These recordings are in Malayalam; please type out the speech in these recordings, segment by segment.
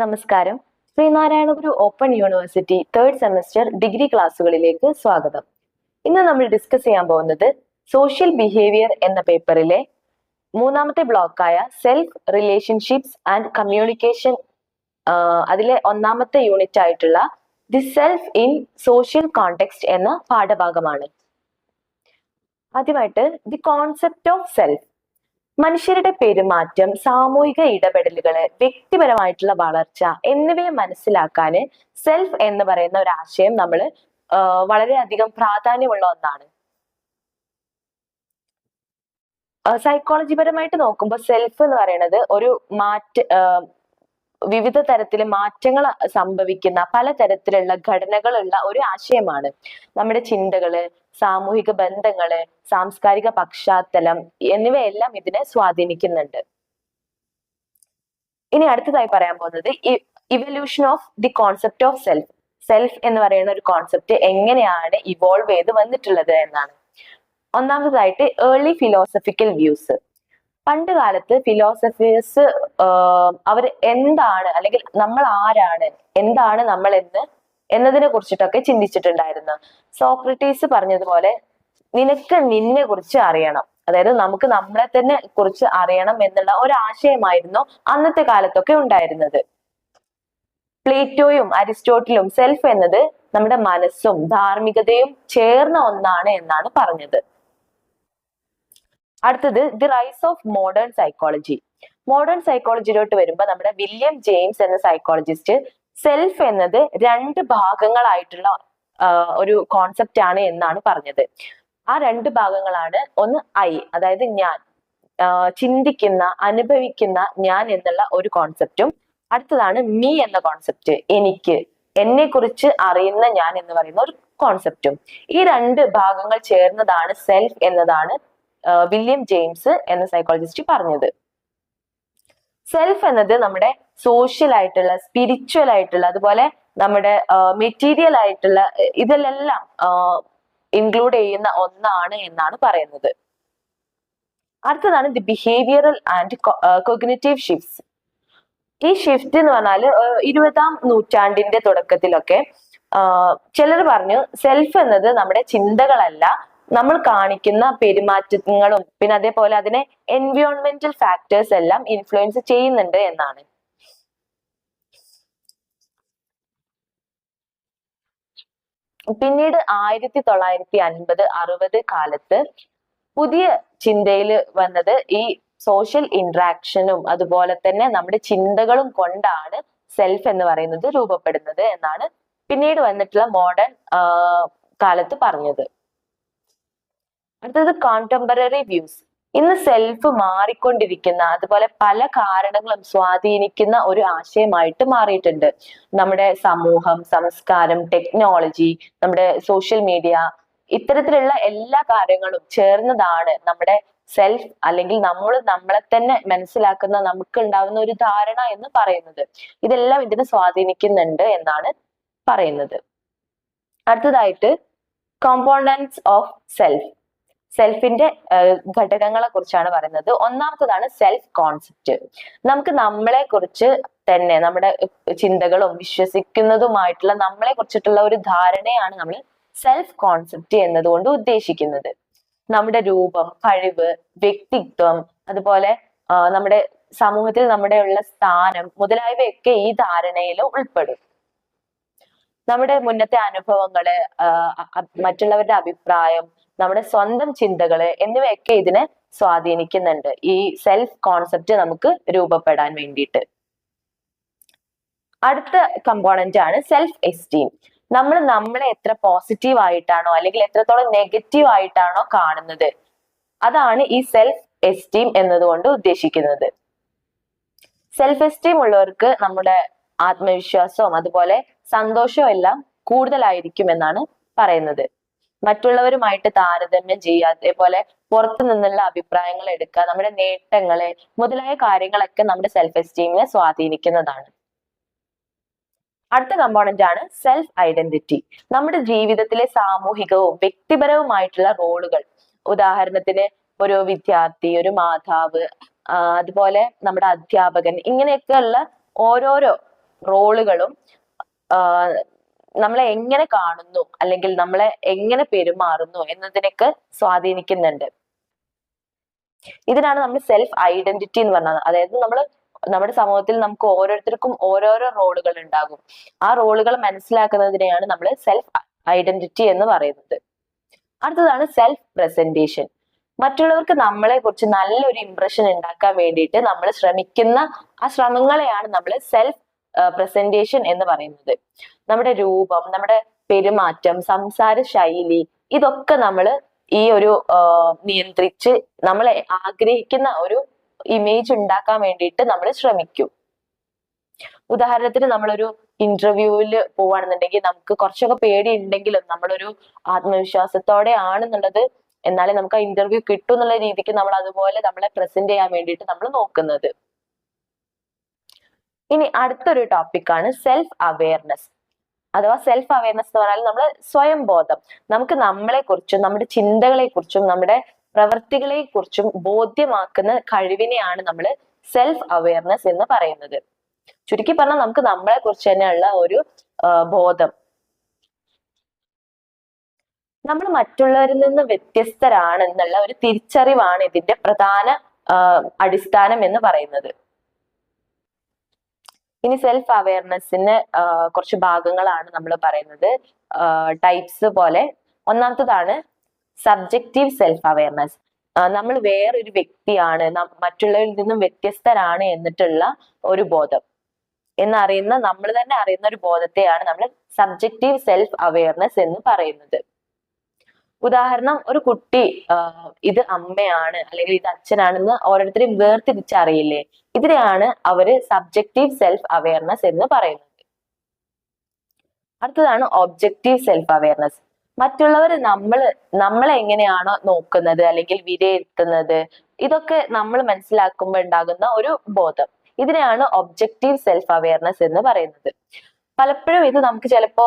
നമസ്കാരം. Sreenarayana Guru open university third semester degree ക്ലാസ്സുകളിലേക്ക് സ്വാഗതം. ഇന്ന് നമ്മൾ ഡിസ്കസ് ചെയ്യാൻ പോകുന്നത് സോഷ്യൽ ബിഹേവിയർ എന്ന പേപ്പറിലെ മൂന്നാമത്തെ ബ്ലോക്കായ സെൽഫ് റിലേഷൻഷിപ്സ് ആൻഡ് കമ്മ്യൂണിക്കേഷൻ അതിലെ ഒന്നാമത്തെ യൂണിറ്റ് ആയിട്ടുള്ള the self in social context എന്ന പാഠഭാഗമാണ്. ആദ്യമായിട്ട് ദി കോൺസെപ്റ്റ് ഓഫ് സെൽഫ് മനുഷ്യരുടെ പെരുമാറ്റം സാമൂഹിക ഇടപെടലുകൾ വ്യക്തിപരമായിട്ടുള്ള വളർച്ച എന്നിവയെ മനസ്സിലാക്കാന് സെൽഫ് എന്ന് പറയുന്ന ഒരു ആശയം നമ്മൾ വളരെയധികം പ്രാധാന്യമുള്ള ഒന്നാണ്. സൈക്കോളജി പരമായിട്ട് നോക്കുമ്പോൾ സെൽഫ് എന്ന് പറയുന്നത് ഒരു മാറ്റ വിവിധ തരത്തിലെ മാറ്റങ്ങൾ സംഭവിക്കുന്ന പലതരത്തിലുള്ള ഘടനകളുള്ള ഒരു ആശയമാണ്. നമ്മുടെ ചിന്തകൾ സാമൂഹിക ബന്ധങ്ങൾ സാംസ്കാരിക പശ്ചാത്തലം എന്നിവയെല്ലാം ഇതിനെ സ്വാധീനിക്കുന്നുണ്ട്. ഇനി അടുത്തതായി പറയാൻ പോകുന്നത് evolution of the concept of self self എന്ന് പറയുന്ന ഒരു കോൺസെപ്റ്റ് എങ്ങനെയാണ് ഇവോൾവ് ചെയ്ത് വന്നിട്ടുള്ളത് എന്നാണ്. ഒന്നാമതായിട്ട് ഏർലി ഫിലോസഫിക്കൽ വ്യൂസ് പണ്ട് കാലത്ത് ഫിലോസഫേഴ്സ് അവർ എന്താണ് അല്ലെങ്കിൽ നമ്മൾ ആരാണ് എന്താണ് നമ്മൾ എന്ന് എന്നതിനെ കുറിച്ചിട്ടൊക്കെ ചിന്തിച്ചിട്ടുണ്ടായിരുന്നു. സോക്രട്ടീസ് പറഞ്ഞതുപോലെ നിനക്ക് നിന്നെ കുറിച്ച് അറിയണം. അതായത് നമുക്ക് നമ്മളെ തന്നെ കുറിച്ച് അറിയണം എന്നുള്ള ഒരു ആശയമായിരുന്നു അന്നത്തെ കാലത്തൊക്കെ ഉണ്ടായിരുന്നത്. പ്ലേറ്റോയും അരിസ്റ്റോട്ടിലും സെൽഫ് എന്നത് നമ്മുടെ മനസ്സും ധാർമ്മികതയും ചേർന്ന ഒന്നാണ് എന്നാണ് പറഞ്ഞത്. അടുത്തത് the rise of modern psychology. Modern സൈക്കോളജിയിലോട്ട് വരുമ്പോൾ നമ്മുടെ വില്യം ജെയിംസ് എന്ന സൈക്കോളജിസ്റ്റ് സെൽഫ് എന്നത് രണ്ട് ഭാഗങ്ങളായിട്ടുള്ള ഒരു കോൺസെപ്റ്റ് ആണ് എന്നാണ് പറഞ്ഞത്. ആ രണ്ട് ഭാഗങ്ങളാണ് ഒന്ന് ഐ അതായത് ഞാൻ. ചിന്തിക്കുന്ന അനുഭവിക്കുന്ന ഞാൻ എന്നുള്ള ഒരു കോൺസെപ്റ്റും അടുത്തതാണ് മീ എന്ന കോൺസെപ്റ്റ് എനിക്ക്. എന്നെ കുറിച്ച് അറിയുന്ന ഞാൻ എന്ന് പറയുന്ന ഒരു കോൺസെപ്റ്റും ഈ രണ്ട് ഭാഗങ്ങൾ ചേർന്നതാണ് സെൽഫ് എന്നതാണ് വില്യം ജെയിംസ് എന്ന സൈക്കോളജിസ്റ്റ് പറഞ്ഞത്. സെൽഫ് എന്നത് നമ്മുടെ സോഷ്യൽ ആയിട്ടുള്ള സ്പിരിച്വൽ ആയിട്ടുള്ള അതുപോലെ നമ്മുടെ മെറ്റീരിയൽ ആയിട്ടുള്ള ഇതിലെല്ലാം ഇൻക്ലൂഡ് ചെയ്യുന്ന ഒന്നാണ് എന്നാണ് പറയുന്നത്. അടുത്തതാണ് the behavioural and cognitive shifts ഈ ഷിഫ്റ്റ് എന്ന് പറഞ്ഞാൽ ഇരുപതാം നൂറ്റാണ്ടിന്റെ തുടക്കത്തിലൊക്കെ ചിലർ പറഞ്ഞു സെൽഫ് എന്നത് നമ്മുടെ ചിന്തകളല്ല നമ്മൾ കാണിക്കുന്ന പെരുമാറ്റങ്ങളും പിന്നെ അതേപോലെ അതിനെ എൻവയോൺമെന്റൽ ഫാക്ടേഴ്സ് എല്ലാം ഇൻഫ്ലുവൻസ് ചെയ്യുന്നുണ്ട് എന്നാണ്. പിന്നീട് ആയിരത്തി തൊള്ളായിരത്തി അൻപത് അറുപത് കാലത്ത് പുതിയ ചിന്തയിൽ വന്നത് ഈ സോഷ്യൽ ഇന്ററാക്ഷനും അതുപോലെ തന്നെ നമ്മുടെ ചിന്തകളും കൊണ്ടാണ് സെൽഫ് എന്ന് പറയുന്നത് രൂപപ്പെടുന്നത് എന്നാണ് പിന്നീട് വന്നിട്ടുള്ള മോഡേൺ കാലത്ത് പറഞ്ഞത്. അടുത്തത് കോണ്ടംപററി വ്യൂസ് ഇന്ന് സെൽഫ് മാറിക്കൊണ്ടിരിക്കുന്ന അതുപോലെ പല കാരണങ്ങളും സ്വാധീനിക്കുന്ന ഒരു ആശയമായിട്ട് മാറിയിട്ടുണ്ട്. നമ്മുടെ സമൂഹം സംസ്കാരം ടെക്നോളജി നമ്മുടെ സോഷ്യൽ മീഡിയ ഇത്തരത്തിലുള്ള എല്ലാ കാര്യങ്ങളും ചേർന്നതാണ് നമ്മുടെ സെൽഫ് അല്ലെങ്കിൽ നമ്മൾ നമ്മളെ തന്നെ മനസ്സിലാക്കുന്ന നമുക്ക് ഉണ്ടാവുന്ന ഒരു ധാരണ എന്ന് പറയുന്നത്. ഇതെല്ലാം ഇതിനെ സ്വാധീനിക്കുന്നുണ്ട് എന്നാണ് പറയുന്നത്. അടുത്തതായിട്ട് കോമ്പോണൻസ് ഓഫ് സെൽഫ് സെൽഫിന്റെ ഘടകങ്ങളെ കുറിച്ചാണ് പറയുന്നത്. ഒന്നാമത്തതാണ് സെൽഫ് കോൺസെപ്റ്റ് നമുക്ക് നമ്മളെ കുറിച്ച് തന്നെ നമ്മുടെ ചിന്തകളും വിശ്വസിക്കുന്നതുമായിട്ടുള്ള നമ്മളെ കുറിച്ചിട്ടുള്ള ഒരു ധാരണയാണ് നമ്മൾ സെൽഫ് കോൺസെപ്റ്റ് എന്നതുകൊണ്ട് ഉദ്ദേശിക്കുന്നത്. നമ്മുടെ രൂപം കഴിവ് വ്യക്തിത്വം അതുപോലെ നമ്മുടെ സമൂഹത്തിൽ നമ്മുടെ ഉള്ള സ്ഥാനം മുതലായവയൊക്കെ ഈ ധാരണയിൽ ഉൾപ്പെടും. നമ്മുടെ മുന്നത്തെ അനുഭവങ്ങൾ മറ്റുള്ളവരുടെ അഭിപ്രായം നമ്മുടെ സ്വന്തം ചിന്തകൾ എന്നിവയൊക്കെ ഇതിനെ സ്വാധീനിക്കുന്നുണ്ട്. ഈ സെൽഫ് കോൺസെപ്റ്റ് നമുക്ക് രൂപപ്പെടാൻ വേണ്ടിയിട്ട്. അടുത്ത കമ്പോണന്റ് ആണ് സെൽഫ് എസ്റ്റീം നമ്മൾ നമ്മളെ എത്ര പോസിറ്റീവ് ആയിട്ടാണോ അല്ലെങ്കിൽ എത്രത്തോളം നെഗറ്റീവ് ആയിട്ടാണോ കാണുന്നത്. അതാണ് ഈ സെൽഫ് എസ്റ്റീം എന്നതുകൊണ്ട് ഉദ്ദേശിക്കുന്നത്. സെൽഫ് എസ്റ്റീം ഉള്ളവർക്ക് നമ്മുടെ ആത്മവിശ്വാസവും അതുപോലെ സന്തോഷവും എല്ലാം കൂടുതലായിരിക്കും എന്നാണ് പറയുന്നത്. മറ്റുള്ളവരുമായിട്ട് താരതമ്യം ചെയ്യുക അതേപോലെ പുറത്തു നിന്നുള്ള അഭിപ്രായങ്ങൾ എടുക്കുക നമ്മുടെ നേട്ടങ്ങളെ മുതലായ കാര്യങ്ങളൊക്കെ നമ്മുടെ സെൽഫ് എസ്റ്റീമിനെ സ്വാധീനിക്കുന്നതാണ്. അടുത്ത കമ്പോണന്റ് ആണ് സെൽഫ് ഐഡന്റിറ്റി നമ്മുടെ ജീവിതത്തിലെ സാമൂഹികവും വ്യക്തിപരവുമായിട്ടുള്ള റോളുകൾ. ഉദാഹരണത്തിന് ഒരു വിദ്യാർത്ഥി ഒരു മാതാവ് അതുപോലെ നമ്മുടെ അധ്യാപകൻ ഇങ്ങനെയൊക്കെയുള്ള ഓരോരോ റോളുകളും നമ്മളെ എങ്ങനെ കാണുന്നു അല്ലെങ്കിൽ നമ്മളെ എങ്ങനെ പെരുമാറുന്നു എന്നതിനൊക്കെ സ്വാധീനിക്കുന്നുണ്ട്. ഇതിനാണ് നമ്മൾ സെൽഫ് ഐഡന്റിറ്റി എന്ന് പറഞ്ഞത്. അതായത് നമ്മൾ നമ്മുടെ സമൂഹത്തിൽ നമുക്ക് ഓരോരുത്തർക്കും ഓരോരോ റോളുകൾ ഉണ്ടാകും. ആ റോളുകൾ മനസ്സിലാക്കുന്നതിനെയാണ് നമ്മൾ സെൽഫ് ഐഡന്റിറ്റി എന്ന് പറയുന്നത്. അടുത്തതാണ് സെൽഫ് പ്രസന്റേഷൻ മറ്റുള്ളവർക്ക് നമ്മളെ കുറിച്ച് നല്ലൊരു ഇംപ്രഷൻ ഉണ്ടാക്കാൻ വേണ്ടിയിട്ട് നമ്മൾ ശ്രമിക്കുന്ന ആ ശ്രമങ്ങളെയാണ് നമ്മൾ സെൽഫ് പ്രസന്റേഷൻ എന്ന് പറയുന്നത്. നമ്മുടെ രൂപം നമ്മുടെ പെരുമാറ്റം സംസാര ശൈലി ഇതൊക്കെ നമ്മൾ ഈ ഒരു നിയന്ത്രിച്ച് നമ്മൾ ആഗ്രഹിക്കുന്ന ഒരു ഇമേജ് ഉണ്ടാക്കാൻ വേണ്ടിയിട്ട് നമ്മൾ ശ്രമിക്കും. ഉദാഹരണത്തിന് നമ്മളൊരു ഇന്റർവ്യൂവിൽ പോവാണെന്നുണ്ടെങ്കിൽ നമുക്ക് കുറച്ചൊക്കെ പേടി ഉണ്ടെങ്കിലും നമ്മളൊരു ആത്മവിശ്വാസത്തോടെ ആണെന്നുള്ളത് എന്നാലേ നമുക്ക് ആ ഇന്റർവ്യൂ കിട്ടും എന്നുള്ള രീതിക്ക് നമ്മൾ അതുപോലെ നമ്മളെ പ്രസന്റ് ചെയ്യാൻ വേണ്ടിയിട്ട് നമ്മൾ നോക്കുന്നത്. ഇനി അടുത്തൊരു ടോപ്പിക്കാണ് സെൽഫ് അവയർനെസ് അഥവാ സെൽഫ് അവയർനെസ് എന്ന് പറഞ്ഞാൽ നമ്മൾ സ്വയം ബോധം നമുക്ക് നമ്മളെ കുറിച്ചും നമ്മുടെ ചിന്തകളെ കുറിച്ചും നമ്മുടെ പ്രവൃത്തികളെ കുറിച്ചും ബോധ്യമാക്കുന്ന കഴിവിനെയാണ് നമ്മൾ സെൽഫ് അവയർനെസ് എന്ന് പറയുന്നത്. ചുരുക്കി പറഞ്ഞാൽ നമുക്ക് നമ്മളെ കുറിച്ച് തന്നെയുള്ള ഒരു ബോധം. നമ്മൾ മറ്റുള്ളവരിൽ നിന്ന് വ്യത്യസ്തരാണെന്നുള്ള ഒരു തിരിച്ചറിവാണ് ഇതിന്റെ പ്രധാന അടിസ്ഥാനം എന്ന് പറയുന്നത്. ഇനി സെൽഫ് അവയർനെസ്സിന് കുറച്ച് ഭാഗങ്ങളാണ് നമ്മൾ പറയുന്നത്. ടൈപ്സ് പോലെ. ഒന്നാമത്തതാണ് സബ്ജക്റ്റീവ് സെൽഫ് അവയർനെസ് നമ്മൾ വേറൊരു വ്യക്തിയാണ് മറ്റുള്ളവരിൽ നിന്നും വ്യത്യസ്തരാണ് എന്നിട്ടുള്ള ഒരു ബോധം. എന്നറിയുന്ന നമ്മൾ തന്നെ അറിയുന്ന ഒരു ബോധത്തെയാണ് നമ്മൾ സബ്ജക്റ്റീവ് സെൽഫ് അവയർനെസ് എന്ന് പറയുന്നത്. ഉദാഹരണം ഒരു കുട്ടി ഇത് അമ്മയാണ് അല്ലെങ്കിൽ ഇത് അച്ഛനാണെന്ന് ഓരോരുത്തരെയും വേർതിരിച്ചറിയില്ലേ? ഇതിനെയാണ് അവർ സബ്ജക്റ്റീവ് സെൽഫ് അവയർനെസ് എന്ന് പറയുന്നത്. അടുത്തതാണ് ഒബ്ജക്റ്റീവ് സെൽഫ് അവയർനെസ് മറ്റുള്ളവർ നമ്മൾ നമ്മളെ എങ്ങനെയാണോ നോക്കുന്നത് അല്ലെങ്കിൽ വിലയിരുത്തുന്നത് ഇതൊക്കെ നമ്മൾ മനസ്സിലാക്കുമ്പോൾ ഉണ്ടാകുന്ന ഒരു ബോധം. ഇതിനെയാണ് ഒബ്ജക്റ്റീവ് സെൽഫ് അവയർനെസ് എന്ന് പറയുന്നത്. പലപ്പോഴും ഇത് നമുക്ക് ചിലപ്പോ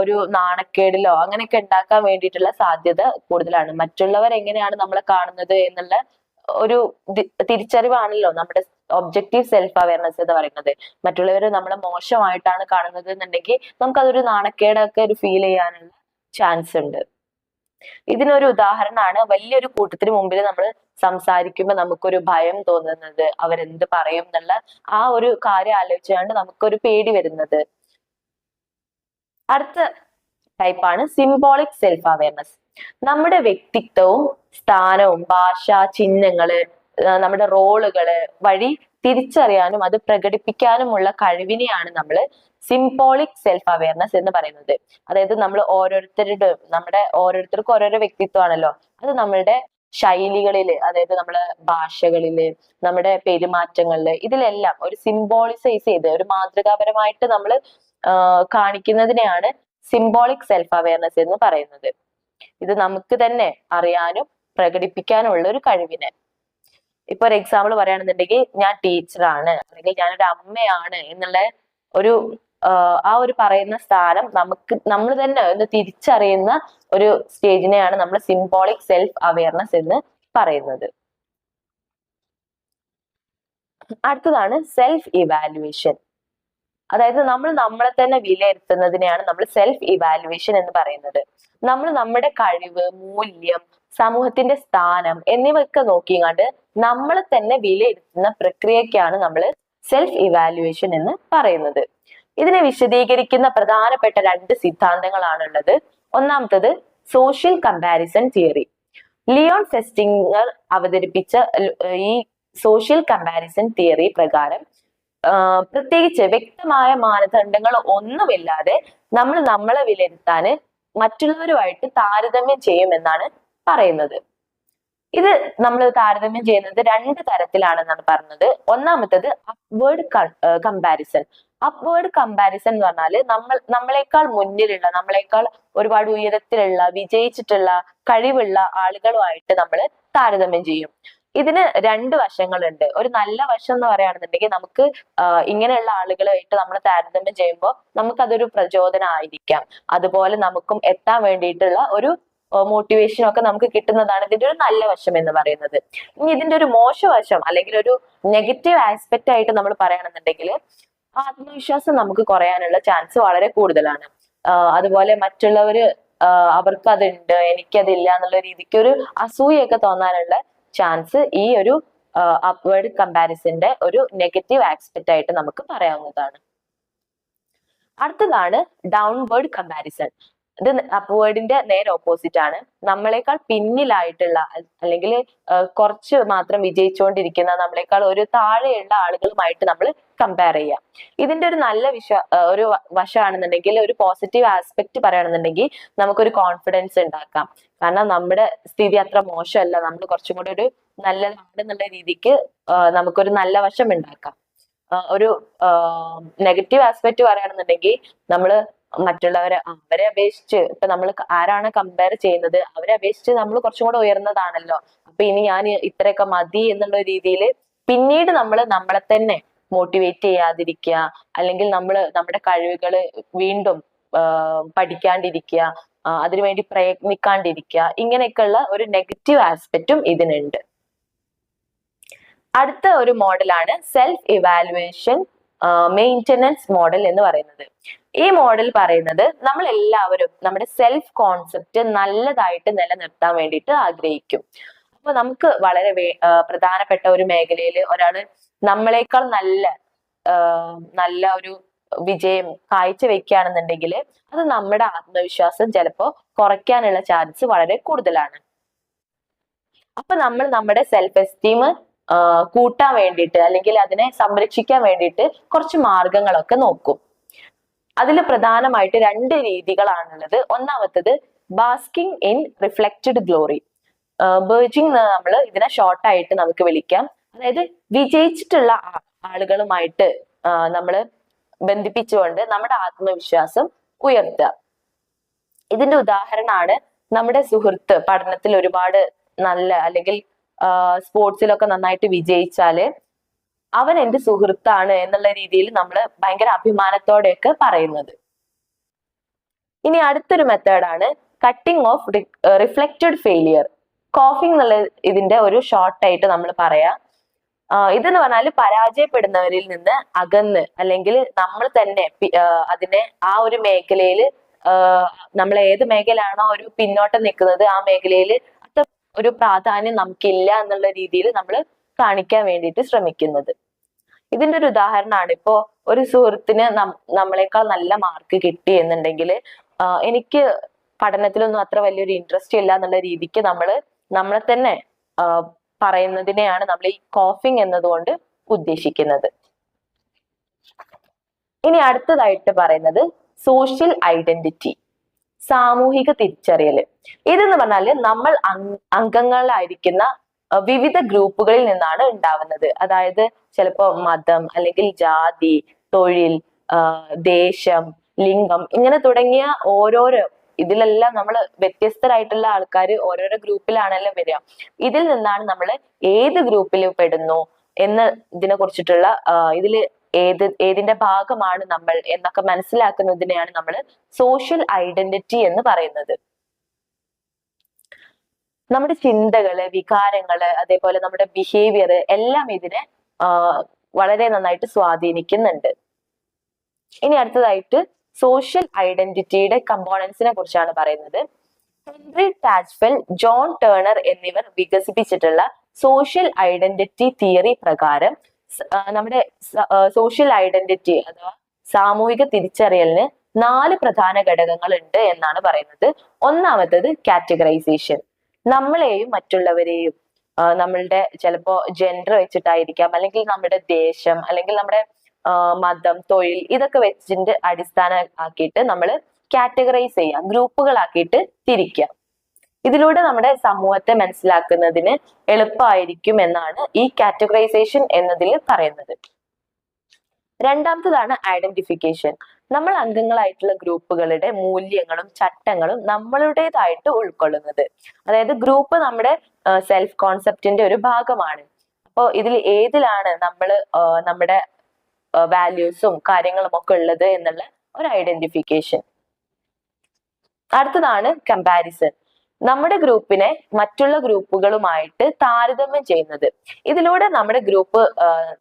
ഒരു നാണക്കേടിലോ അങ്ങനെയൊക്കെ ഉണ്ടാക്കാൻ വേണ്ടിയിട്ടുള്ള സാധ്യത കൂടുതലാണ്. മറ്റുള്ളവർ എങ്ങനെയാണ് നമ്മളെ കാണുന്നത് എന്നുള്ള ഒരു തിരിച്ചറിവാണല്ലോ നമ്മുടെ ഒബ്ജക്റ്റീവ് സെൽഫ് അവയർനെസ് എന്ന് പറയുന്നത്. മറ്റുള്ളവർ നമ്മളെ മോശമായിട്ടാണ് കാണുന്നത് എന്നുണ്ടെങ്കിൽ നമുക്കതൊരു നാണക്കേടൊക്കെ ഒരു ഫീൽ ചെയ്യാനുള്ള ചാൻസ് ഉണ്ട്. ഇതിനൊരു ഉദാഹരണമാണ് വലിയൊരു കൂട്ടത്തിന് മുമ്പിൽ നമ്മൾ സംസാരിക്കുമ്പോൾ നമുക്കൊരു ഭയം തോന്നുന്നത് അവരെന്ത് പറയും എന്നുള്ള ആ ഒരു കാര്യം ആലോചിച്ചുകൊണ്ട് നമുക്കൊരു പേടി വരുന്നത്. അടുത്ത ടൈപ്പാണ് സിംബോളിക് സെൽഫ് അവയർനെസ് നമ്മുടെ വ്യക്തിത്വവും സ്ഥാനവും ഭാഷ ചിഹ്നങ്ങൾ നമ്മുടെ റോളുകൾ വഴി തിരിച്ചറിയാനും അത് പ്രകടിപ്പിക്കാനുമുള്ള കഴിവിനെയാണ് നമ്മൾ സിംബോളിക് സെൽഫ് അവയർനെസ് എന്ന് പറയുന്നത്. അതായത് നമ്മൾ ഓരോരുത്തരുടെ നമ്മുടെ ഓരോരുത്തർക്കും ഓരോരോ വ്യക്തിത്വമാണല്ലോ. അത് നമ്മളുടെ ശൈലികളിൽ അതായത് നമ്മളെ ഭാഷകളിൽ നമ്മുടെ പെരുമാറ്റങ്ങളിൽ ഇതിലെല്ലാം ഒരു സിംബോളിസൈസ് ചെയ്ത് ഒരു മാതൃകാപരമായിട്ട് നമ്മൾ കാണിക്കുന്നതിനെയാണ് സിംബോളിക് സെൽഫ് അവയർനെസ് എന്ന് പറയുന്നത്. ഇത് നമുക്ക് തന്നെ അറിയാനും പ്രകടിപ്പിക്കാനുള്ള ഒരു കഴിവിനെ. ഇപ്പൊ ഒരു എക്സാമ്പിൾ പറയുകയാണെന്നുണ്ടെങ്കിൽ ഞാൻ ടീച്ചറാണ് അല്ലെങ്കിൽ ഞാനൊരു അമ്മയാണ് എന്നുള്ള ഒരു ആ ഒരു പറയുന്ന സ്ഥാനം നമുക്ക് നമ്മൾ തന്നെ ഒന്ന് തിരിച്ചറിയുന്ന ഒരു സ്റ്റേജിനെയാണ് നമ്മൾ സിംബോളിക് സെൽഫ് അവയർനെസ് എന്ന് പറയുന്നത്. അടുത്തതാണ് സെൽഫ് ഇവാലുവേഷൻ അതായത് നമ്മൾ നമ്മളെ തന്നെ വിലയിരുത്തുന്നതിനെയാണ് നമ്മൾ സെൽഫ് ഇവാലുവേഷൻ എന്ന് പറയുന്നത്. നമ്മൾ നമ്മുടെ കഴിവ് മൂല്യം സമൂഹത്തിന്റെ സ്ഥാനം എന്നിവയൊക്കെ നോക്കിയാണ്ട് നമ്മളെ തന്നെ വിലയിരുത്തുന്ന പ്രക്രിയക്കാണ് നമ്മൾ സെൽഫ് ഇവാലുവേഷൻ എന്ന് പറയുന്നത്. ഇതിനെ വിശദീകരിക്കുന്ന പ്രധാനപ്പെട്ട രണ്ട് സിദ്ധാന്തങ്ങളാണുള്ളത്. ഒന്നാമത്തത് social comparison theory Leon Festinger അവതരിപ്പിച്ച ഈ സോഷ്യൽ കമ്പാരിസൺ തിയറി പ്രകാരം പ്രത്യേകിച്ച് വ്യക്തമായ മാനദണ്ഡങ്ങൾ ഒന്നുമില്ലാതെ നമ്മൾ നമ്മളെ വിലയിരുത്താൻ മറ്റുള്ളവരുമായിട്ട് താരതമ്യം ചെയ്യുമെന്നാണ് പറയുന്നത്. ഇത് നമ്മൾ താരതമ്യം ചെയ്യുന്നത് രണ്ട് തരത്തിലാണെന്നാണ് പറഞ്ഞത്. ഒന്നാമത്തത് അപ്വേർഡ് കമ്പാരിസൺ അപ്വേർഡ് കമ്പാരിസൺ എന്ന് പറഞ്ഞാൽ നമ്മൾ നമ്മളെക്കാൾ മുന്നിലുള്ള നമ്മളെക്കാൾ ഒരുപാട് ഉയരത്തിലുള്ള വിജയിച്ചിട്ടുള്ള കഴിവുള്ള ആളുകളുമായിട്ട് നമ്മൾ താരതമ്യം ചെയ്യും. ഇതിന് രണ്ട് വശങ്ങളുണ്ട്. ഒരു നല്ല വശം എന്ന് പറയുകയാണെന്നുണ്ടെങ്കിൽ നമുക്ക് ഇങ്ങനെയുള്ള ആളുകളായിട്ട് നമ്മൾ താരതമ്യം ചെയ്യുമ്പോൾ നമുക്കതൊരു പ്രചോദനമായിരിക്കാം അതുപോലെ നമുക്കും എത്താൻ വേണ്ടിയിട്ടുള്ള ഒരു മോട്ടിവേഷനും ഒക്കെ നമുക്ക് കിട്ടുന്നതാണ് ഇതിന്റെ ഒരു നല്ല വശം എന്ന് പറയുന്നത്. ഇനി ഇതിന്റെ ഒരു മോശവശം അല്ലെങ്കിൽ ഒരു നെഗറ്റീവ് ആസ്പെക്റ്റ് ആയിട്ട് നമ്മൾ പറയുകയാണെന്നുണ്ടെങ്കിൽ ആത്മവിശ്വാസം നമുക്ക് കുറയാനുള്ള ചാൻസ് വളരെ കൂടുതലാണ്. അതുപോലെ മറ്റുള്ളവര് അവർക്കതുണ്ട് എനിക്കതില്ല എന്നുള്ള രീതിക്ക് ഒരു അസൂയൊക്കെ തോന്നാനുള്ള ചാൻസ് ഈ ഒരു അപ്വേർഡ് കമ്പാരിസന്റെ ഒരു നെഗറ്റീവ് ആസ്പെക്റ്റ് ആയിട്ട് നമുക്ക് പറയാവുന്നതാണ്. അടുത്തതാണ് ഡൗൺവേർഡ് കമ്പാരിസൺ ഇത് അപ്വേർഡിന്റെ നേരെ ഓപ്പോസിറ്റ് ആണ്. നമ്മളെക്കാൾ പിന്നിലായിട്ടുള്ള അല്ലെങ്കിൽ കുറച്ച് മാത്രം വിജയിച്ചുകൊണ്ടിരിക്കുന്ന നമ്മളെക്കാൾ ഒരു താഴെയുള്ള ആളുകളുമായിട്ട് നമ്മൾ കമ്പയർ ചെയ്യാം. ഇതിന്റെ ഒരു നല്ല വിഷ ഒരു വശമാണെന്നുണ്ടെങ്കിൽ ഒരു പോസിറ്റീവ് ആസ്പെക്ട് പറയുകയാണെന്നുണ്ടെങ്കിൽ നമുക്കൊരു കോൺഫിഡൻസ് ഉണ്ടാക്കാം. കാരണം നമ്മുടെ സ്ഥിതി അത്ര മോശമല്ല. നമ്മൾ കുറച്ചും കൂടി ഒരു നല്ലതാണെന്നുള്ള രീതിക്ക് നമുക്കൊരു നല്ല വശം ഉണ്ടാക്കാം. ഒരു നെഗറ്റീവ് ആസ്പെക്ട് പറയുകയാണെന്നുണ്ടെങ്കിൽ നമ്മൾ മറ്റുള്ളവരെ അവരെ അപേക്ഷിച്ച് ഇപ്പൊ നമ്മൾ ആരാണ് കമ്പയർ ചെയ്യുന്നത്? അവരെ അപേക്ഷിച്ച് നമ്മൾ കുറച്ചും കൂടെ ഉയർന്നതാണല്ലോ. അപ്പൊ ഇനി ഞാൻ ഇത്രയൊക്കെ മതി എന്നുള്ള രീതിയിൽ പിന്നീട് നമ്മൾ നമ്മളെ തന്നെ മോട്ടിവേറ്റ് ചെയ്യാതിരിക്കുക അല്ലെങ്കിൽ നമ്മൾ നമ്മുടെ കഴിവുകൾ വീണ്ടും പഠിക്കാണ്ടിരിക്കുക അതിനുവേണ്ടി പ്രയത്നിക്കാണ്ടിരിക്കുക ഇങ്ങനെയൊക്കെയുള്ള ഒരു നെഗറ്റീവ് ആസ്പെക്റ്റും ഇതിനുണ്ട്. അടുത്ത ഒരു മോഡലാണ് സെൽഫ് ഇവാലുവേഷൻ മെയിന്റനൻസ് മോഡൽ എന്ന് പറയുന്നത്. ഈ മോഡൽ പറയുന്നത് നമ്മൾ എല്ലാവരും നമ്മുടെ സെൽഫ് കോൺസെപ്റ്റ് നല്ലതായിട്ട് നിലനിർത്താൻ വേണ്ടിയിട്ട് ആഗ്രഹിക്കും. അപ്പൊ നമുക്ക് വളരെ പ്രധാനപ്പെട്ട ഒരു മേഖലയിൽ ഒരാൾ നമ്മളെക്കാൾ നല്ല നല്ല ഒരു വിജയം കാഴ്ചവെക്കുകയാണെന്നുണ്ടെങ്കിൽ അത് നമ്മുടെ ആത്മവിശ്വാസം ചിലപ്പോ കുറയ്ക്കാനുള്ള ചാൻസ് വളരെ കൂടുതലാണ്. അപ്പൊ നമ്മൾ നമ്മുടെ സെൽഫ് എസ്റ്റീം കൂട്ടാൻ വേണ്ടിയിട്ട് അല്ലെങ്കിൽ അതിനെ സംരക്ഷിക്കാൻ വേണ്ടിയിട്ട് കുറച്ച് മാർഗങ്ങളൊക്കെ നോക്കും. അതിൽ പ്രധാനമായിട്ട് രണ്ട് രീതികളാണുള്ളത്. ഒന്നാമത്തത് basking in reflected glory birging നമ്മൾ ഇതിനെ ഷോർട്ട് ആയിട്ട് നമുക്ക് വിളിക്കാം. അതായത് വിജയിച്ചിട്ടുള്ള ആളുകളുമായിട്ട് നമ്മൾ ബന്ധിപ്പിച്ചുകൊണ്ട് നമ്മുടെ ആത്മവിശ്വാസം ഉയർത്തുക. ഇതിന്റെ ഉദാഹരണമാണ് നമ്മുടെ സുഹൃത്ത് പഠനത്തിൽ ഒരുപാട് നല്ല അല്ലെങ്കിൽ സ്പോർട്സിലൊക്കെ നന്നായിട്ട് വിജയിച്ചാൽ അവൻ എന്റെ സുഹൃത്താണ് എന്നുള്ള രീതിയിൽ നമ്മൾ ഭയങ്കര അഭിമാനത്തോടെയൊക്കെ പറയുന്നത്. ഇനി അടുത്തൊരു മെത്തേഡാണ് cutting off reflected failure corfing എന്നുള്ള ഇതിന്റെ ഒരു ഷോർട്ടായിട്ട് നമ്മൾ പറയാം. ഇതെന്ന് പറഞ്ഞാൽ പരാജയപ്പെടുന്നവരിൽ നിന്ന് അകന്ന് അല്ലെങ്കിൽ നമ്മൾ തന്നെ അതിനെ ആ ഒരു മേഖലയിൽ നമ്മൾ ഏത് മേഖലയാണോ ഒരു പിന്നോട്ട് നിൽക്കുന്നത് ആ മേഖലയിൽ ഒരു പ്രാധാന്യം നമുക്കില്ല എന്നുള്ള രീതിയിൽ നമ്മൾ കാണിക്കാൻ വേണ്ടിയിട്ട് ശ്രമിക്കുന്നത്. ഇതിന്റെ ഒരു ഉദാഹരണമാണ്. ഇപ്പോ ഒരു സുഹൃത്തിന് നമ്മളെക്കാൾ നല്ല മാർക്ക് കിട്ടി എന്നുണ്ടെങ്കിൽ എനിക്ക് പഠനത്തിലൊന്നും അത്ര വലിയൊരു ഇൻട്രസ്റ്റ് ഇല്ല എന്നുള്ള രീതിക്ക് നമ്മൾ നമ്മളെ തന്നെ പറയുന്നതിനെയാണ് നമ്മൾ ഈ കോഫിങ് എന്നതുകൊണ്ട് ഉദ്ദേശിക്കുന്നത്. ഇനി അടുത്തതായിട്ട് പറയുന്നത് സോഷ്യൽ ഐഡന്റിറ്റി സാമൂഹിക തിരിച്ചറിയൽ ഇതെന്ന് പറഞ്ഞാൽ നമ്മൾ അംഗ- അംഗങ്ങളായിരിക്കുന്ന വിവിധ ഗ്രൂപ്പുകളിൽ നിന്നാണ് ഉണ്ടാവുന്നത്. അതായത് ചിലപ്പോ മതം അല്ലെങ്കിൽ ജാതി തൊഴിൽ ദേശം ലിംഗം ഇങ്ങനെ തുടങ്ങിയ ഓരോരോ ഇതിലെല്ലാം നമ്മൾ വ്യത്യസ്തരായിട്ടുള്ള ആൾക്കാർ ഓരോരോ ഗ്രൂപ്പിലാണല്ലോ വരിക. ഇതിൽ നിന്നാണ് നമ്മൾ ഏത് ഗ്രൂപ്പിൽ പെടുന്നു എന്ന് ഇതിനെ കുറിച്ചിട്ടുള്ള ഇതിൽ ഏത് ഏതിന്റെ ഭാഗമാണ് നമ്മൾ എന്നൊക്കെ മനസ്സിലാക്കുന്നതിനെയാണ് നമ്മൾ സോഷ്യൽ ഐഡന്റിറ്റി എന്ന് പറയുന്നത്. നമ്മുടെ ചിന്തകൾ വികാരങ്ങൾ അതേപോലെ നമ്മുടെ ബിഹേവിയർ എല്ലാം ഇതിനെ വളരെ നന്നായിട്ട് സ്വാധീനിക്കുന്നുണ്ട്. ഇനി അടുത്തതായിട്ട് സോഷ്യൽ ഐഡന്റിറ്റിയുടെ കമ്പോണൻസിനെ കുറിച്ചാണ് പറയുന്നത്. ഹെൻറി ടാജ്ഫെൽ ജോൺ ടേണർ എന്നിവർ വികസിപ്പിച്ചിട്ടുള്ള സോഷ്യൽ ഐഡന്റിറ്റി തിയറി പ്രകാരം നമ്മുടെ സോഷ്യൽ ഐഡന്റിറ്റി അഥവാ സാമൂഹിക തിരിച്ചറിയലിന് നാല് പ്രധാന ഘടകങ്ങൾ ഉണ്ട് എന്നാണ് പറയുന്നത്. ഒന്നാമത്തത് കാറ്റഗറൈസേഷൻ നമ്മളെയും മറ്റുള്ളവരെയും നമ്മളുടെ ചിലപ്പോ ജെൻഡർ വെച്ചിട്ടായിരിക്കാം അല്ലെങ്കിൽ നമ്മുടെ ദേശം അല്ലെങ്കിൽ നമ്മുടെ മതം തൊഴിൽ ഇതൊക്കെ വെച്ചിട്ട് അടിസ്ഥാന ആക്കിയിട്ട് നമ്മൾ കാറ്റഗറൈസ് ചെയ്യുക ഗ്രൂപ്പുകളാക്കിയിട്ട് തിരിക്കുക ഇതിലൂടെ നമ്മുടെ സമൂഹത്തെ മനസ്സിലാക്കുന്നതിന് എളുപ്പമായിരിക്കും എന്നാണ് ഈ കാറ്റഗറൈസേഷൻ എന്നതിൽ പറയുന്നത്. രണ്ടാമത്തതാണ് ഐഡന്റിഫിക്കേഷൻ നമ്മൾ അംഗങ്ങളായിട്ടുള്ള ഗ്രൂപ്പുകളുടെ മൂല്യങ്ങളും ചട്ടങ്ങളും നമ്മളുടേതായിട്ട് ഉൾക്കൊള്ളുന്നത്. അതായത് ഗ്രൂപ്പ് നമ്മുടെ സെൽഫ് കോൺസെപ്റ്റിന്റെ ഒരു ഭാഗമാണ്. അപ്പോൾ ഇതിൽ ഏതിലാണ് നമ്മൾ നമ്മുടെ വാല്യൂസും കാര്യങ്ങളും ഒക്കെ ഉള്ളത് എന്നുള്ള ഒരു ഐഡന്റിഫിക്കേഷൻ അടുത്തതാണ് കമ്പാരിസൺ നമ്മുടെ ഗ്രൂപ്പിനെ മറ്റുള്ള ഗ്രൂപ്പുകളുമായിട്ട് താരതമ്യം ചെയ്യുന്നത്. ഇതിലൂടെ നമ്മുടെ ഗ്രൂപ്പ്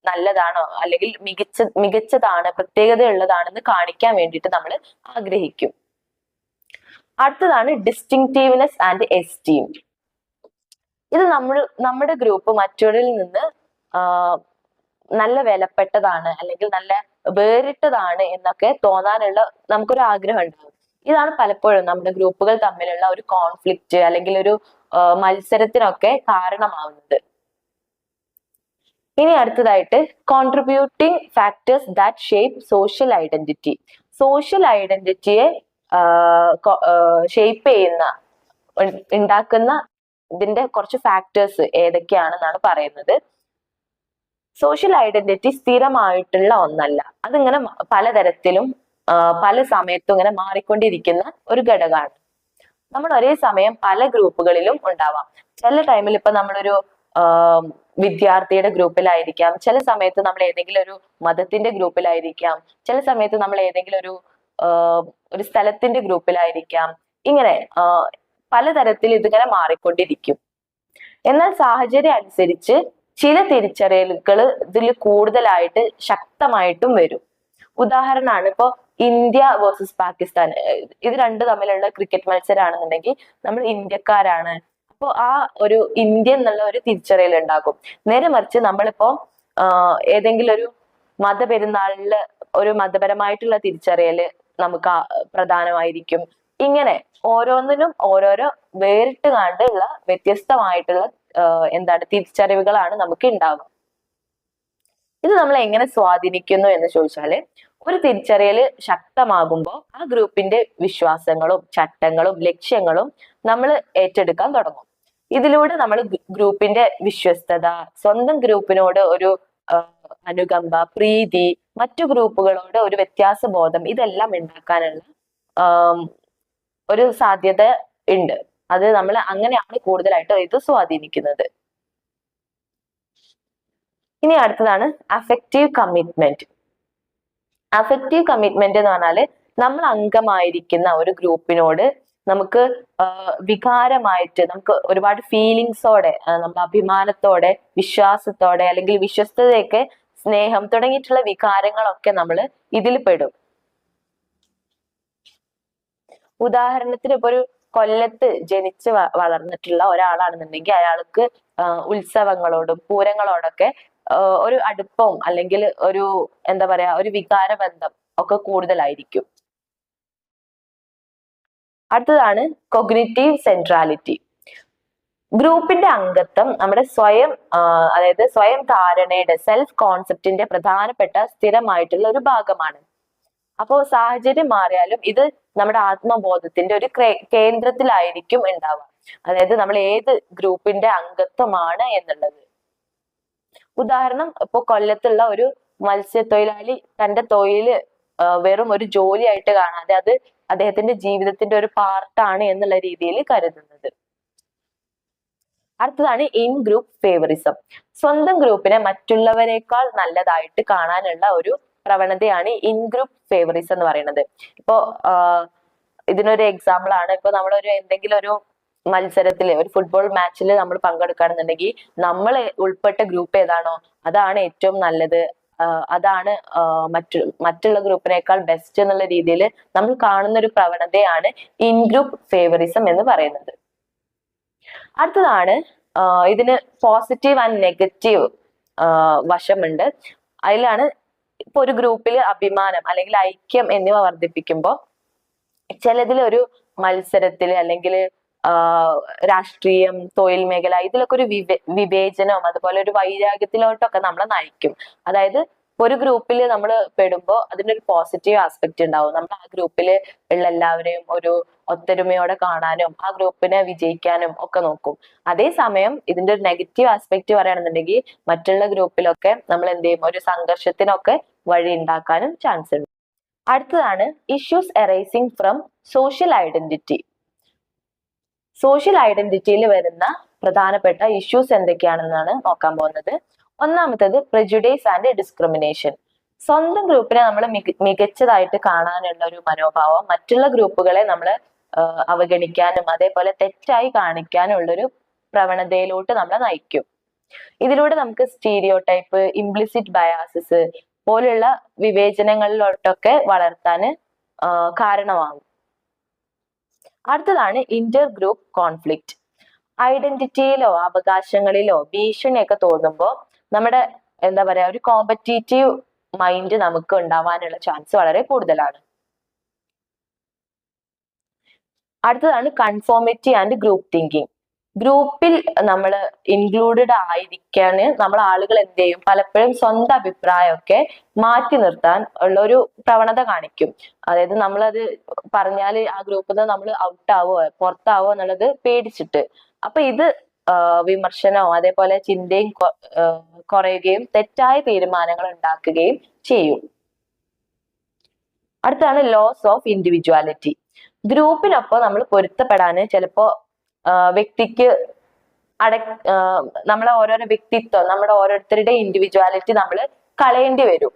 നല്ലതാണോ? അല്ലെങ്കിൽ മികച്ച മികച്ചതാണ് പ്രത്യേകത ഉള്ളതാണെന്ന് കാണിക്കാൻ വേണ്ടിയിട്ട് നമ്മൾ ആഗ്രഹിക്കും. അടുത്തതാണ് ഡിസ്റ്റിങ്റ്റീവ്നെസ് ആൻഡ് എസ്റ്റീം ഇത് നമ്മൾ നമ്മുടെ ഗ്രൂപ്പ് മറ്റൊരിൽ നിന്ന് നല്ല വിലപ്പെട്ടതാണ് അല്ലെങ്കിൽ നല്ല വേറിട്ടതാണ് എന്നൊക്കെ തോന്നാനുള്ള നമുക്കൊരു ആഗ്രഹം ഉണ്ടാവും. ഇതാണ് പലപ്പോഴും നമ്മുടെ ഗ്രൂപ്പുകൾ തമ്മിലുള്ള ഒരു കോൺഫ്ലിക്റ്റ് അല്ലെങ്കിൽ ഒരു മത്സരത്തിനൊക്കെ കാരണമാവുന്നത്. ഇനി അടുത്തതായിട്ട് contributing factors that shape social identity social ഐഡന്റിറ്റിയെ shape ചെയ്യുന്ന ഉണ്ടാക്കുന്ന ഇതിന്റെ കുറച്ച് ഫാക്ടേഴ്സ് ഏതൊക്കെയാണെന്നാണ് പറയുന്നത്. സോഷ്യൽ ഐഡന്റിറ്റി സ്ഥിരമായിട്ടുള്ള ഒന്നല്ല. അതിങ്ങനെ പലതരത്തിലും പല സമയത്തും ഇങ്ങനെ മാറിക്കൊണ്ടിരിക്കുന്ന ഒരു ഘടകമാണ്. നമ്മൾ ഒരേ സമയം പല ഗ്രൂപ്പുകളിലും ഉണ്ടാവാം. ചില ടൈമിൽ ഇപ്പൊ നമ്മളൊരു വിദ്യാർത്ഥിയുടെ ഗ്രൂപ്പിലായിരിക്കാം. ചില സമയത്ത് നമ്മൾ ഏതെങ്കിലും ഒരു മതത്തിന്റെ ഗ്രൂപ്പിലായിരിക്കാം. ചില സമയത്ത് നമ്മൾ ഏതെങ്കിലും ഒരു ഒരു സ്ഥലത്തിന്റെ ഗ്രൂപ്പിലായിരിക്കാം. ഇങ്ങനെ പലതരത്തിൽ ഇതിങ്ങനെ മാറിക്കൊണ്ടിരിക്കും. എന്നാൽ സാഹചര്യം അനുസരിച്ച് ചില തിരിച്ചറിയലുകൾ ഇതിൽ കൂടുതലായിട്ട് ശക്തമായിട്ടും വരും. ഉദാഹരണമാണ് ഇപ്പോ ഇന്ത്യ വേഴ്സസ് പാകിസ്ഥാൻ ഇത് രണ്ട് തമ്മിലുള്ള ക്രിക്കറ്റ് മത്സരമാണെന്നുണ്ടെങ്കിൽ നമ്മൾ ഇന്ത്യക്കാരാണ്. അപ്പോൾ ആ ഒരു ഇന്ത്യ എന്നുള്ള ഒരു തിരിച്ചറിയൽ ഉണ്ടാക്കും നേരെ മറിച്ച് നമ്മളിപ്പോ ഏതെങ്കിലും ഒരു മതപെരുന്നാളിൽ ഒരു മതപരമായിട്ടുള്ള തിരിച്ചറിയൽ നമുക്ക് പ്രധാനമായിരിക്കും. ഇങ്ങനെ ഓരോന്നിനും ഓരോരോ വേറിട്ട് കണ്ടുള്ള വ്യത്യസ്തമായിട്ടുള്ള എന്താണ് തിരിച്ചറിവുകളാണ് നമുക്ക് ഉണ്ടാവുക. ഇത് നമ്മൾ എങ്ങനെ സ്വാധീനിക്കുന്നു എന്ന് ചോദിച്ചാൽ ഒരു തിരിച്ചറിയൽ ശക്തമാകുമ്പോൾ ആ ഗ്രൂപ്പിന്റെ വിശ്വാസങ്ങളും ചട്ടങ്ങളും ലക്ഷ്യങ്ങളും നമ്മൾ ഏറ്റെടുക്കാൻ തുടങ്ങും. ഇതിലൂടെ നമ്മൾ ഗ്രൂപ്പിന്റെ വിശ്വസ്തത സ്വന്തം ഗ്രൂപ്പിനോട് ഒരു അനുകമ്പ പ്രീതി മറ്റു ഗ്രൂപ്പുകളോട് ഒരു വ്യത്യാസ ബോധം ഇതെല്ലാം ഉണ്ടാക്കാനുള്ള ഒരു സാധ്യത ഉണ്ട്. അത് നമ്മൾ അങ്ങനെയാണ് കൂടുതലായിട്ട് ഇത് സ്വാധീനിക്കുന്നത്. ഇനി അടുത്തതാണ് അഫക്റ്റീവ് കമ്മിറ്റ്മെന്റ് അഫക്റ്റീവ് കമ്മിറ്റ്മെന്റ് എന്ന് പറഞ്ഞാൽ നമ്മൾ അംഗമായിരിക്കുന്ന ഒരു ഗ്രൂപ്പിനോട് നമുക്ക് വികാരമായിട്ട് നമുക്ക് ഒരുപാട് ഫീലിങ്സോടെ നമ്മൾ അഭിമാനത്തോടെ വിശ്വാസത്തോടെ അല്ലെങ്കിൽ വിശ്വസ്തതയൊക്കെ സ്നേഹം തുടങ്ങിയിട്ടുള്ള വികാരങ്ങളൊക്കെ നമ്മൾ ഇതിൽ പെടും. ഉദാഹരണത്തിന് ഇപ്പൊ ഒരു കൊല്ലത്ത് ജനിച്ച് വളർന്നിട്ടുള്ള ഒരാളാണെന്നുണ്ടെങ്കിൽ അയാൾക്ക് ഉത്സവങ്ങളോടും പൂരങ്ങളോടൊക്കെ ഒരു അടുപ്പവും അല്ലെങ്കിൽ ഒരു എന്താ പറയാ ഒരു വികാര ബന്ധം ഒക്കെ കൂടുതലായിരിക്കും. അടുത്തതാണ് കൊഗ്നിറ്റീവ് സെൻട്രാലിറ്റി ഗ്രൂപ്പിന്റെ അംഗത്വം നമ്മുടെ സ്വയം അതായത് സ്വയം ധാരണയുടെ സെൽഫ് കോൺസെപ്റ്റിന്റെ പ്രധാനപ്പെട്ട സ്ഥിരമായിട്ടുള്ള ഒരു ഭാഗമാണ്. അപ്പോൾ സാഹചര്യം മാറിയാലും ഇത് നമ്മുടെ ആത്മബോധത്തിന്റെ ഒരു കേന്ദ്രത്തിലായിരിക്കും ഉണ്ടാവുക. അതായത് നമ്മൾ ഏത് ഗ്രൂപ്പിന്റെ അംഗത്വമാണ് എന്നുള്ളത്. ഉദാഹരണം ഇപ്പൊ കൊല്ലത്തുള്ള ഒരു മത്സ്യത്തൊഴിലാളി തന്റെ തൊഴിൽ വെറും ഒരു ജോലിയായിട്ട് കാണാതെ അത് അദ്ദേഹത്തിന്റെ ജീവിതത്തിന്റെ ഒരു പാർട്ടാണ് എന്നുള്ള രീതിയിൽ കരുതുന്നത്. അടുത്തതാണ് ഇൻ ഗ്രൂപ്പ് ഫേവറിസം സ്വന്തം ഗ്രൂപ്പിനെ മറ്റുള്ളവരെക്കാൾ നല്ലതായിട്ട് കാണാനുള്ള ഒരു പ്രവണതയാണ് ഇൻ ഗ്രൂപ്പ് ഫേവറിസം എന്ന് പറയുന്നത്. ഇപ്പോ ഇതിനൊരു എക്സാമ്പിൾ ആണ്. ഇപ്പൊ നമ്മളൊരു എന്തെങ്കിലും ഒരു മത്സരത്തിൽ ഒരു ഫുട്ബോൾ മാച്ചിൽ നമ്മൾ പങ്കെടുക്കുകയാണെന്നുണ്ടെങ്കിൽ നമ്മൾ ഉൾപ്പെട്ട ഗ്രൂപ്പ് ഏതാണോ അതാണ് ഏറ്റവും നല്ലത്. അതാണ് മറ്റു മറ്റുള്ള ഗ്രൂപ്പിനേക്കാൾ ബെസ്റ്റ് എന്നുള്ള രീതിയിൽ നമ്മൾ കാണുന്ന ഒരു പ്രവണതയാണ് ഇൻ ഗ്രൂപ്പ് ഫേവറിസം എന്ന് പറയുന്നത്. അടുത്തതാണ് ഇതിന് പോസിറ്റീവ് ആൻഡ് നെഗറ്റീവ് വശമുണ്ട്. അതിലാണ് ഇപ്പൊ ഒരു ഗ്രൂപ്പിൽ അഭിമാനം അല്ലെങ്കിൽ ഐക്യം എന്നിവ വർദ്ധിപ്പിക്കുമ്പോൾ ചിലതിൽ ഒരു മത്സരത്തിൽ അല്ലെങ്കിൽ രാഷ്ട്രീയം തൊഴിൽ മേഖല ഇതിലൊക്കെ ഒരു വിവേ വിവേചനവും അതുപോലെ ഒരു വൈരാഗ്യത്തിലോട്ടൊക്കെ നമ്മളെ നയിക്കും. അതായത് ഒരു ഗ്രൂപ്പിൽ നമ്മൾ പെടുമ്പോൾ അതിന്റെ ഒരു പോസിറ്റീവ് ആസ്പെക്റ്റ് ഉണ്ടാവും. നമ്മൾ ആ ഗ്രൂപ്പിൽ ഉള്ള എല്ലാവരെയും ഒരു ഒത്തൊരുമയോടെ കാണാനും ആ ഗ്രൂപ്പിനെ വിജയിക്കാനും ഒക്കെ നോക്കും. അതേസമയം ഇതിന്റെ ഒരു നെഗറ്റീവ് ആസ്പെക്ട് പറയുകയാണെന്നുണ്ടെങ്കിൽ മറ്റുള്ള ഗ്രൂപ്പിലൊക്കെ നമ്മൾ എന്ത് ചെയ്യും? ഒരു സംഘർഷത്തിനൊക്കെ വഴി ഉണ്ടാക്കാനും ചാൻസ് ഉണ്ട്. അടുത്തതാണ് issues arising from social identity social ഐഡന്റിറ്റിയിൽ വരുന്ന പ്രധാനപ്പെട്ട ഇഷ്യൂസ് എന്തൊക്കെയാണെന്നാണ് നോക്കാൻ പോകുന്നത്. ഒന്നാമത്തത് പ്രജുഡേസ് ആൻഡ് ഡിസ്ക്രിമിനേഷൻ സ്വന്തം ഗ്രൂപ്പിനെ നമ്മൾ മികച്ചതായിട്ട് കാണാനുള്ള ഒരു മനോഭാവം മറ്റുള്ള ഗ്രൂപ്പുകളെ നമ്മൾ അവഗണിക്കാനും അതേപോലെ തെറ്റായി കാണിക്കാനും ഉള്ളൊരു പ്രവണതയിലോട്ട് നമ്മളെ നയിക്കും. ഇതിലൂടെ നമുക്ക് സ്റ്റീരിയോ ടൈപ്പ് ഇംപ്ലിസിറ്റ് ബയാസസ് പോലുള്ള വിവേചനങ്ങളിലോട്ടൊക്കെ വളർത്താൻ കാരണമാകും അടുത്തതാണ് ഇന്റർ ഗ്രൂപ്പ് കോൺഫ്ലിക്റ്റ് ഐഡന്റിറ്റിയിലോ അവകാശങ്ങളിലോ ഭീഷണിയൊക്കെ തോന്നുമ്പോൾ നമ്മുടെ എന്താ പറയാ ഒരു കോമ്പറ്റീറ്റീവ് മൈൻഡ് നമുക്ക് ഉണ്ടാവാനുള്ള ചാൻസ് വളരെ കൂടുതലാണ്. അടുത്തതാണ് കൺഫോമിറ്റി ആൻഡ് ഗ്രൂപ്പ് തിങ്കിങ് ഗ്രൂപ്പിൽ നമ്മൾ ഇൻക്ലൂഡഡ് ആയിരിക്കാൻ നമ്മൾ ആളുകൾ എന്ത് ചെയ്യും? പലപ്പോഴും സ്വന്തം അഭിപ്രായമൊക്കെ മാറ്റി നിർത്താൻ ഉള്ള ഒരു പ്രവണത കാണിക്കും. അതായത് നമ്മളത് പറഞ്ഞാൽ ആ ഗ്രൂപ്പിൽ നിന്ന് നമ്മൾ ഔട്ടാവോ പുറത്താവോ എന്നുള്ളത് പേടിച്ചിട്ട്. അപ്പൊ ഇത് വിമർശനവും അതേപോലെ ചിന്തയും കുറയുകയും തെറ്റായ തീരുമാനങ്ങൾ ഉണ്ടാക്കുകയും ചെയ്യും. അടുത്താണ് ലോസ് ഓഫ് ഇൻഡിവിജ്വാലിറ്റി ഗ്രൂപ്പിനൊപ്പം നമ്മൾ പൊരുത്തപ്പെടാന് ചിലപ്പോ വ്യക്തിക്ക് അട നമ്മളെ ഓരോരോ വ്യക്തിത്വം നമ്മുടെ ഓരോരുത്തരുടെ ഇൻഡിവിജ്വാലിറ്റി നമ്മൾ കളയേണ്ടി വരും.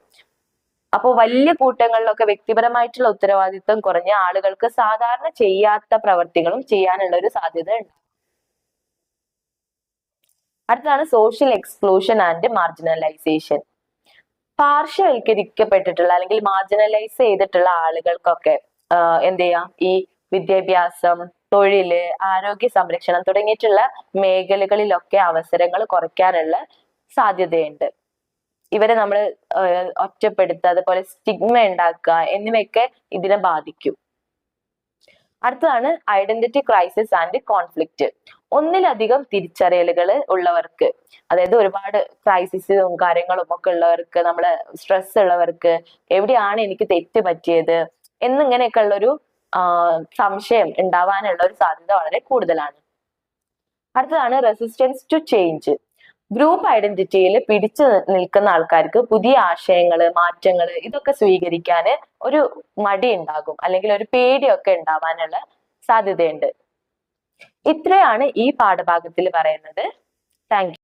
അപ്പോൾ വലിയ കൂട്ടങ്ങളിലൊക്കെ വ്യക്തിപരമായിട്ടുള്ള ഉത്തരവാദിത്വം കുറഞ്ഞ ആളുകൾക്ക് സാധാരണ ചെയ്യാത്ത പ്രവർത്തികളും ചെയ്യാനുള്ള ഒരു സാധ്യത ഉണ്ട് അടുത്താണ് സോഷ്യൽ എക്സ്ക്ലൂഷൻ ആൻഡ് മാർജിനലൈസേഷൻ പാർശ്വവൽക്കരിക്കപ്പെട്ടിട്ടുള്ള അല്ലെങ്കിൽ മാർജിനലൈസ് ചെയ്തിട്ടുള്ള ആളുകൾക്കൊക്കെ എന്ത് ചെയ്യാം? ഈ വിദ്യാഭ്യാസം തൊഴിൽ ആരോഗ്യ സംരക്ഷണം തുടങ്ങിയിട്ടുള്ള മേഖലകളിലൊക്കെ അവസരങ്ങൾ കുറയ്ക്കാനുള്ള സാധ്യതയുണ്ട്. ഇവരെ നമ്മൾ ഒറ്റപ്പെടുത്തുക അതുപോലെ സ്റ്റിഗ്മ ഉണ്ടാക്കുക എന്നിവയൊക്കെ ഇതിനെ ബാധിക്കും. അടുത്തതാണ് ഐഡന്റിറ്റി ക്രൈസിസ് ആൻഡ് കോൺഫ്ലിക്റ്റ് ഒന്നിലധികം തിരിച്ചറിയലുകൾ ഉള്ളവർക്ക് അതായത് ഒരുപാട് ക്രൈസിസും കാര്യങ്ങളും ഒക്കെ ഉള്ളവർക്ക് നമ്മൾ സ്ട്രെസ് ഉള്ളവർക്ക് എവിടെയാണ് എനിക്ക് തെറ്റ് പറ്റിയത് എന്നിങ്ങനെയൊക്കെ ഉള്ളൊരു സംശയം ഉണ്ടാവാനുള്ള ഒരു സാധ്യത വളരെ കൂടുതലാണ്. അടുത്തതാണ് റെസിസ്റ്റൻസ് ടു ചേഞ്ച് ഗ്രൂപ്പ് ഐഡന്റിറ്റിയിൽ പിടിച്ചു നിൽക്കുന്ന ആൾക്കാർക്ക് പുതിയ ആശയങ്ങൾ മാറ്റങ്ങൾ ഇതൊക്കെ സ്വീകരിക്കാൻ ഒരു മടി ഉണ്ടാകും. അല്ലെങ്കിൽ ഒരു പേടിയൊക്കെ ഉണ്ടാവാനുള്ള സാധ്യതയുണ്ട്. ഇത്രയാണ് ഈ പാഠഭാഗത്തിൽ പറയുന്നത്. താങ്ക്